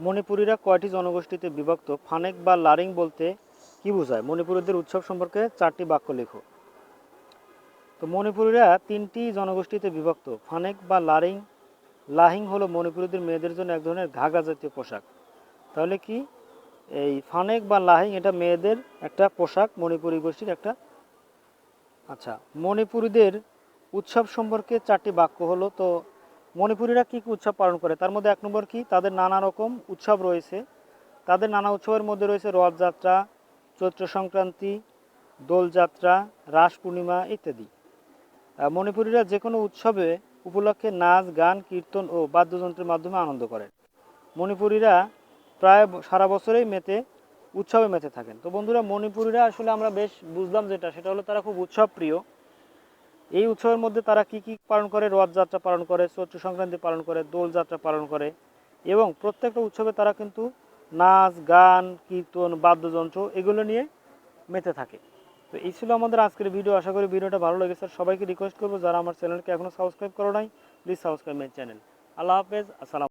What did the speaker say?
মণিপুরীরা কয়টি জনগোষ্ঠীতে বিভক্ত? ফানেক বা লারিং বলতে কি বোঝায়? মণিপুরীদের উৎসব সম্পর্কে চারটি বাক্য লেখো। তো মণিপুরীরা তিনটি জনগোষ্ঠীতে বিভক্ত। ফানেক বা লারিং। লাহিং হলো মণিপুরীদের মেয়েদের জন্য এক ধরনের ঘাগা জাতীয় পোশাক। তাহলে কি? এই ফানেক বা লাহিং এটা মেয়েদের একটা পোশাক, মণিপুরী গোষ্ঠীর একটা। আচ্ছা মণিপুরীদের উৎসব সম্পর্কে চারটি বাক্য হলো, তো মণিপুরীরা কী কী উৎসব পালন করে? তার মধ্যে এক নম্বর কি? তাদের নানা রকম উৎসব রয়েছে। তাদের নানা উৎসবের মধ্যে রয়েছে রথযাত্রা, চৈত্র সংক্রান্তি, দোলযাত্রা, রাস পূর্ণিমা ইত্যাদি। মণিপুরীরা যে কোনো উৎসবে উপলক্ষে নাচ, গান, কীর্তন ও বাদ্যযন্ত্রের মাধ্যমে আনন্দ করেন মণিপুরীরা প্রায় সারা বছরেই মেতে, উৎসবে মেতে থাকেন। তো বন্ধুরা, মণিপুরীরা আসলে আমরা বেশ বুঝলাম যেটা। সেটা হলো তারা খুব উৎসব প্রিয় এই উৎসবের মধ্যে তারা কি কি পালন করে? রথযাত্রা পালন করে, চৈত্র সংক্রান্তি পালন করে দোলযাত্রা পালন করে এবং প্রত্যেকটা উৎসবে তারা কিন্তু নাচ, গান, কীর্তন, বাদ্যযন্ত্র এগুলো নিয়ে মেতে থাকে। তো এই ছিল আমাদের আজকের ভিডিও আশা করি ভিডিওটা ভালো লেগেছে। সবাইকে রিকোয়েস্ট করব, যারা আমার চ্যানেলকে এখনও সাবস্ক্রাইব করো নাই প্লিজ সাবস্ক্রাইব মাই চ্যানেল আল্লাহ হাফেজ। আসসালাম